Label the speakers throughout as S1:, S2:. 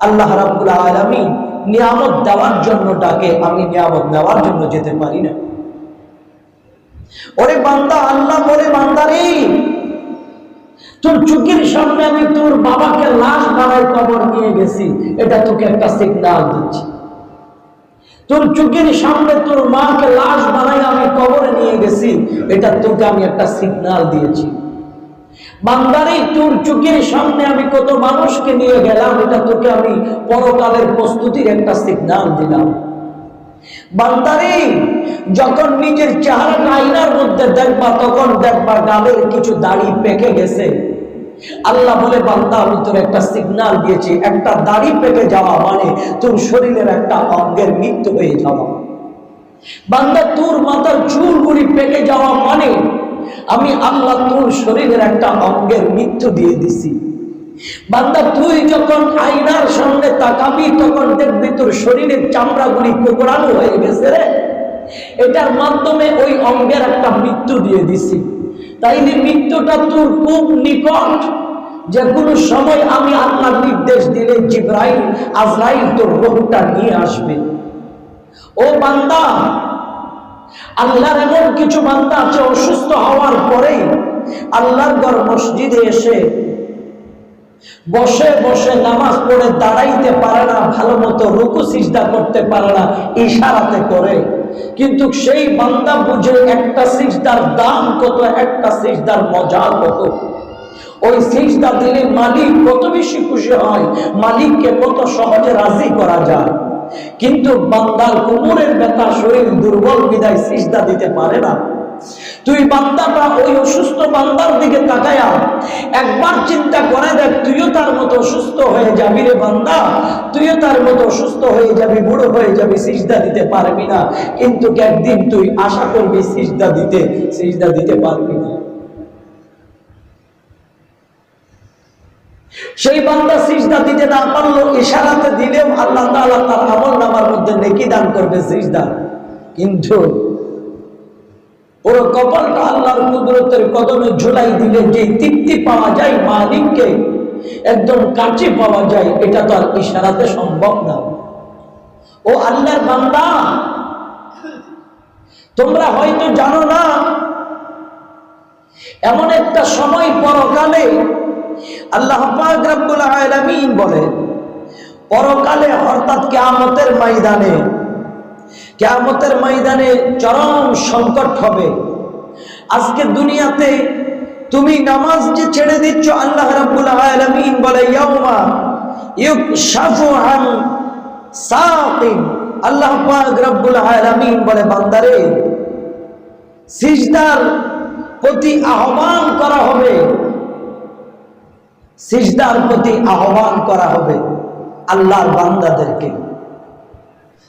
S1: আল্লাহ রাব্বুল আলামিন নিয়ামত দেওয়ার জন্য ডাকে, আমি নিয়ামত নেওয়ার জন্য যেতে পারি না। ওরে বান্দা, আল্লাহ বলে, বান্দারে, তোর চোখের সামনে আমি তোর বাবাকে লাশ বানাই কবর নিয়ে গেছি, এটা তোকে একটা সিগনাল দিচ্ছি। তোর চোখের সামনে তোর মাকে লাশ বানাই আমি কবরে নিয়ে গেছি, এটা তোকে আমি একটা সিগনাল দিয়েছি। সামনে আমি কত মানুষকে নিয়ে গেলাম, এটা তোকে আমি পরকালের প্রস্তুতির একটা সিগনাল দিলাম। যখন নিজের মধ্যে দেখবা, তখন দেখবা গালের কিছু দাড়ি পেকে গেছে। আল্লাহ বলে, বান্দা, আমি তোর একটা সিগনাল দিয়েছি। একটা দাড়ি পেকে যাওয়া মানে তোর শরীরের একটা অঙ্গের মৃত্যু হয়ে যাওয়া। বান্দা, তোর মাথার চুলগুলি পেকে যাওয়া মানে আমি আল্লাহ তোর শরীরের একটা অঙ্গের মৃত্যু দিয়ে দিছি। বান্দা, তুই যখন আয়নার সামনে তাকাবি, তখন দেখবি তোর শরীরের চামড়াগুলি কোকড়ানো হয়ে গেছে রে। এটার মাধ্যমে ওই অঙ্গের একটা মৃত্যু দিয়ে দিছি। তাইলে মৃত্যুটা তোর খুব নিকট। যে কোনো সময় আমি আল্লাহ নির্দেশ দিলে জিব্রাইল, আজরাইল তোর রোগটা নিয়ে আসবে। ও বান্দা আল্লাহর এমন কিছু বান্দা আছে, অসুস্থ হওয়ার পরেই আল্লাহর ঘর মসজিদে এসে বসে বসে নামাজ পড়ে দাঁড়াইতে পারে না, ভালো মতো রুকু, সিজদা করতে পারে না, ইশারাতে করে। কিন্তু সেই বান্দা বুঝে একটা সিজদার দাম কত, একটা সিজদার মজা কত। ওই সিজদা দিলে মালিক কত বেশি খুশি হয়, মালিককে কত সহজে রাজি করা যায়। কিন্তু বান্দার কোমরের ব্যথা, শরীর দুর্বল, বিদায় সিজদা দিতে পারে না। তুই বান্দাটা, ওই অসুস্থ বান্দার দিকে তাকায়া একবার চিন্তা করে দেখ, তুইও তার মতো অসুস্থ হয়ে যাবি রে বান্দা। তুইও তার মতো অসুস্থ হয়ে যাবি, বুড়ো হয়ে যাবি, সিজদা দিতে পারবি না। কিন্তু একদিন তুই আশা করবি, সিজদা দিতে সিজদা দিতে পারবি না। সেই বান্দা সিজদা দিতে না পারল ইশারাতে দিলেও আল্লাহ তাআলা তার আমল নামার মধ্যে নেকি দান করবে সিজদা। কিন্তু পুরো কপালটা আল্লাহর কুদরতের কদমে ঝুলাই দিলে যে তৃপ্তি পাওয়া যায় মালিককে, একদম কাছে পাওয়া যায়, এটা তো আর ইশারাতে সম্ভব না। ও আল্লাহর বান্দা, তোমরা হয়তো জানো না, এমন একটা সময় পরকালে আল্লাহ পাক রব্বুল আলামিন বলে, পরকালে অর্থাৎ কিয়ামতের ময়দানে কিয়ামতের ময়দানে চরম সংকট হবে। আজকে দুনিয়াতে তুমি নামাজ যে ছেড়ে দিচ্ছ, আল্লাহ রাব্বুল আলামিন বলে, ইয়াউমা ইউকশাফু আন সাকিন। আল্লাহ পাক রব্বুল আলামিন বলে, বান্দারে, সিজদার প্রতি আহ্বান করা হবে। সিজদার প্রতি আহ্বান করা হবে আল্লাহর বান্দাদেরকে।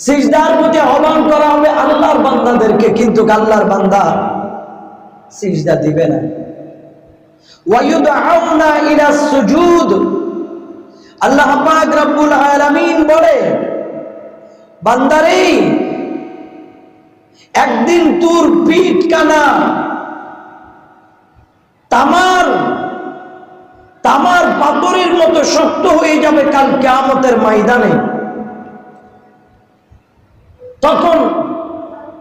S1: সিজদার প্রতি আহ্বান করা হবে আল্লাহর বান্দাদেরকে, কিন্তু আল্লাহর বান্দা সিজদা দিবে না। আল্লাহ রব্বুল আলামিন বলে, বান্দারে, একদিন তোর পিঠ কানা, তামার তামার পাথরের মতো শক্ত হয়ে যাবে কাল কেয়ামতের ময়দানে। তখন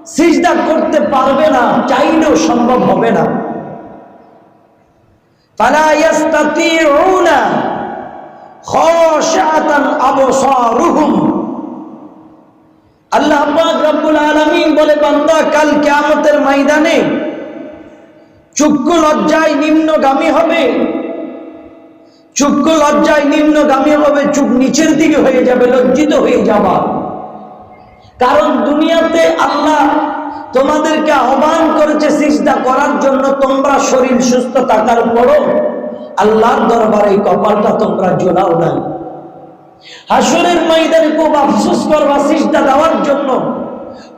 S1: সিজদা করতে পারবে না, চাইলেও সম্ভব হবে না। আল্লাহ বলে কাল কিয়ামতের লজ্জায় নিম্নগামী হবে। চক্ষু লজ্জায় নিম্নগামী হবে চুপ নিচের দিকে হয়ে যাবে, লজ্জিত হয়ে যাবা। কারণ দুনিয়াতে আল্লাহ তোমাদেরকে আহ্বান করেছে সিজদা করার জন্য, তোমরা শরীর সুস্থ থাকার পরও আল্লাহর দরবারে কপালটা তোমরা জোলাও নাই। হাসরের ময়দানে খুব আফসোস করবা সিজদা দেওয়ার জন্য।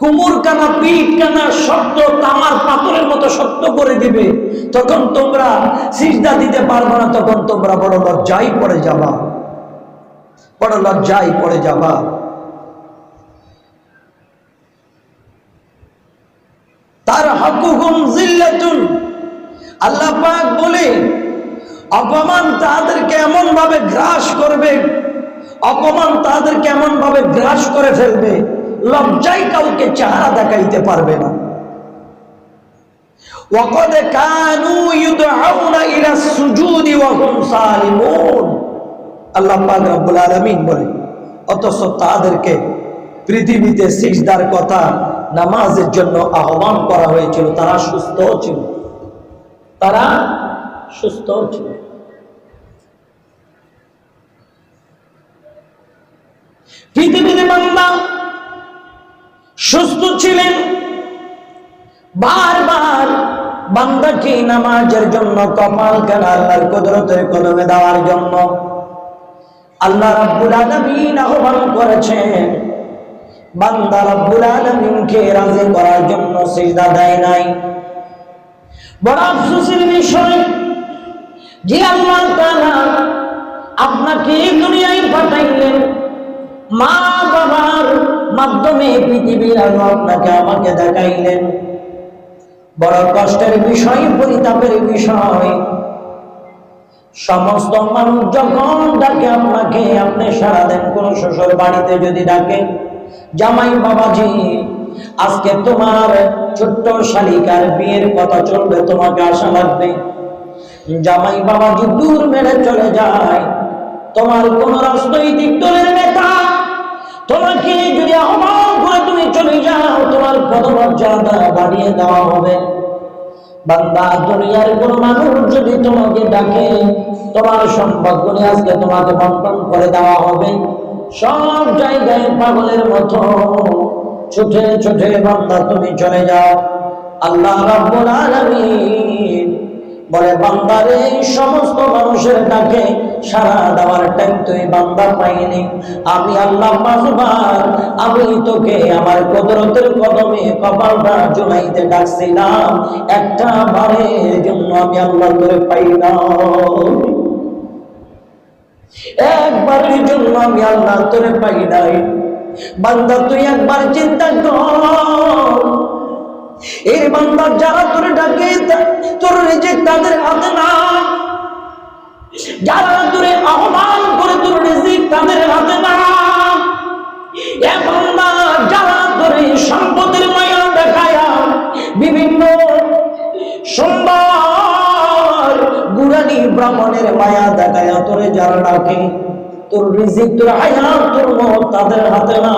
S1: কুমুর কানা, পিঠ কানা শক্ত তামার পাথরের মতো শক্ত করে দিবে। তখন তোমরা সিজদা দিতে পারবে না, তখন তোমরা বড় লজ্জাই পড়ে যাবা। বড় লজ্জাই পড়ে যাবা। তার হাকুহুম জিল্লাতুন। আল্লাহ পাক বলে, অপমান তাদেরকে এমন ভাবে গ্রাস করবে, অপমান তাদের কেমন ভাবে গ্রাস করে ফেলবে। লজ্জায় কাউকে চেহারা দেখাইতে পারবে না وقد كانوا يدعون الى السجود وهم سالمون আল্লাহ পাক রব্বুল আলামিন বলে অথচ তাদেরকে পৃথিবীতে সিজদার কথা নামাজের জন্য আহ্বান করা হয়েছিল তারা সুস্থ ছিল তারা সুস্থ ছিল পৃথিবীতে বান্দা সুস্থ ছিলেন। বারবার বান্দাকে নামাজের জন্য কপাল কেন আল্লাহর কুদরতের কদমে দেওয়ার জন্য আল্লাহ রাব্বুল আলামিন আহ্বান করেছেন, বান্দা রাব্বুল আলামিনকে রাজি করার জন্য সিজদা দেয় নাই। বড় আফসোসের বিষয় যে আল্লাহ তাআলা আপনাকে এই দুনিয়ায় পাঠাইলেন। মা বাবার মাধ্যমে পৃথিবীর আলো আপনাকে আমাকে দেখাইলেন। বড় কষ্টের বিষয়, পরিতাপের বিষয়। সমস্ত মানুষ যখন ডাকে আপনাকে, আপনি সারা দেন কোন শ্বশুর বাড়িতে যদি ডাকে, জামাই বাবাজি, আজকে তোমার ছোট্ট শালিকার বিয়ের কথা চলবে, তোমাকে আশা লাগবে। জামাই বাবাজি দূর মেরে চলে যায়। তোমার কোন রাজনৈতিক দলের নেতা তোমাকে যদি আহ্বান করে তুমি চলে যাও, তোমার পদমর্যাদা বাড়িয়ে দেওয়া হবে। বান্দা, দুনিয়ার কোন মানুষ যদি তোমাকে ডাকে, তোমার সম্পদ গুলি আজকে তোমাকে বন্টন করে দেওয়া হবে। সব জায়গায় পাগলের মতো ছুটে ছুটে বান্দা, তুমি চলে যাও। আল্লাহ রাব্বুল আলামিন বলে, বান্দার এই সমস্ত মানুষের ডাকে সারা দেওয়ার টাইম তুই বান্দা পাইনি। আমি আল্লাহ পাঁচবার, আমি তোকে আমার কদরতের কদমে কপালটা জুলাইতে ডাকছিলাম। একটা বারের জন্য আমি আল্লাহ তোরে পাই না একবারের জন্য আমি আল্লাহ তোরে পাই নাই বান্দা, তুই একবার চিন্তা কর। এই বান্দা যারা তোর ডাকে তোর রিজিক তাদের হাতে না। যারা তোরে আহ্বান করে, তোর রিজিক তাদের হাতে না। এ বান্দা যারা তোরে সম্পদের মায়া দেখায়া, বিভিন্ন সোমবার গুরানি ব্রাহ্মণের মায়া দেখায়া, তোরে যারা ডাকে। তোর রিজিক তোর হায়াত তোর মত তাদের হাতে না।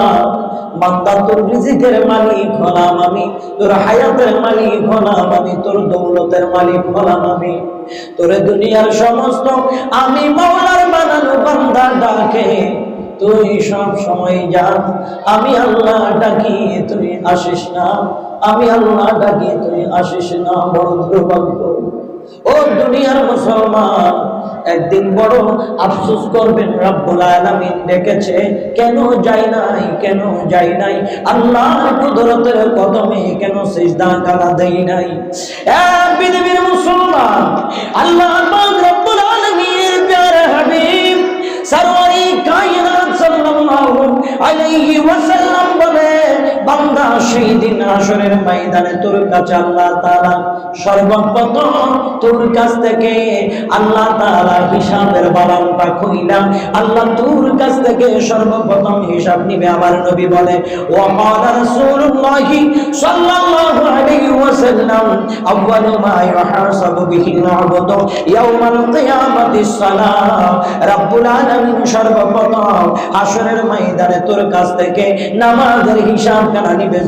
S1: বান্দা, তোর রিজিকের মালিক হলাম আমি, তোর হায়াতের মালিক হলাম আমি, তোর দৌলতের মালিক হলাম আমি। তোর দুনিয়ার সমস্ত আমি মৌলার বানানো বান্দা ডাকে, তুই সব সময় যান। আমি আল্লাহ ডাকি, তুই আসিস না। আমি আল্লাহ ডাকি, তুই আসিস না, বড় দুর্ভাগ্য। ও দুনিয়ার মুসলমান, একদিন বড় আফসোস করবেন, রব্বুল আলামিন দেখেছে কেন যাই নাই, কেন যাই নাই? আল্লাহর কুদরতের কদমে কেন সিজদা গালা দেই নাই? এ পৃথিবীর মুসলমান, আল্লাহ সেই দিন আসরের ময়দানে তোর কাছে আল্লাহ তাআলা সর্বপ্রথম তোর কাছ থেকে আল্লাহ তাআলা হিসাবের বাবানটা খুইলাম আল্লাহ তোর কাছ থেকে সর্বপ্রথম হিসাব নিবে আমার নবী বলে, ওয়া ক্বালা সাল্লাল্লাহু আলাইহি ওয়াসাল্লাম, আউয়ালু মা ইউহাসাবু বিহি ইয়াউমাল কিয়ামাতিস আলামিন সর্বপ্রথম ময়দানে তোর কাছ থেকে নামাজের হিসাব নিবে।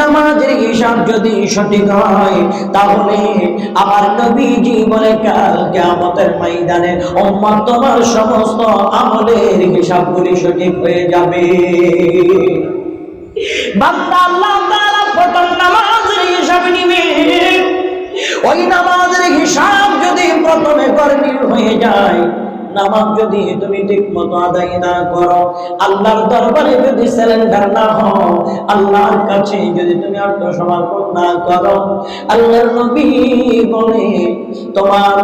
S1: নামাজের হিসাব যদি সঠিক হয়, তাহলে আমার নবীজি বলে, কাল কিয়ামতের ময়দানে উম্মত তোমার সমস্ত আমলের হিসাবগুলি সঠিক হয়ে যাবে। ওই নামাজের হিসাব যদি প্রথমে গরমিল হয়ে যায় নামাজ যদি তুমি ঠিক মতো আদায় না করো, আল্লাহর দরবারে যদি সিলিন্ডার না হও, আল্লাহর কাছে যদি তুমি আত্মসমর্পণ না করো, আল্লাহর নবী বলে, তোমার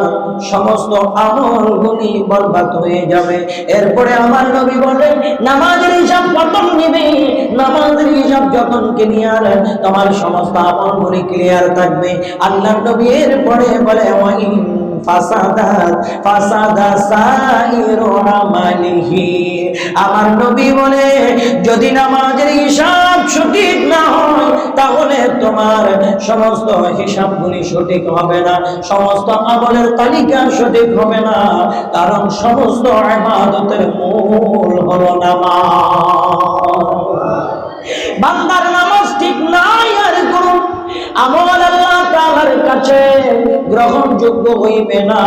S1: সমস্ত আমল গুলি বরবাদ হয়ে যাবে। এরপরে আমার নবী বলে, নামাজের হিসাব কতন নিবে? নামাজের হিসাব যখন ক্লিয়ার তোমার সমস্ত আমল গুলি ক্লিয়ার থাকবে। আল্লাহর নবী এরপরে বলে, ওয়াইন আমার নবী বলে, যদি নামাজের হিসাব সঠিক না হয়, তাহলে তোমার সমস্ত হিসাবগুলি সঠিক হবে না, সমস্ত আমলের তালিকা সঠিক হবে না, কারণ সমস্ত ইবাদতের মূল হলো নামাজ। বান্দার নামাজ ঠিক নাই আর কোন আমল আল্লাহ তাআলার কাছে গ্রহণযোগ্য হইবে না।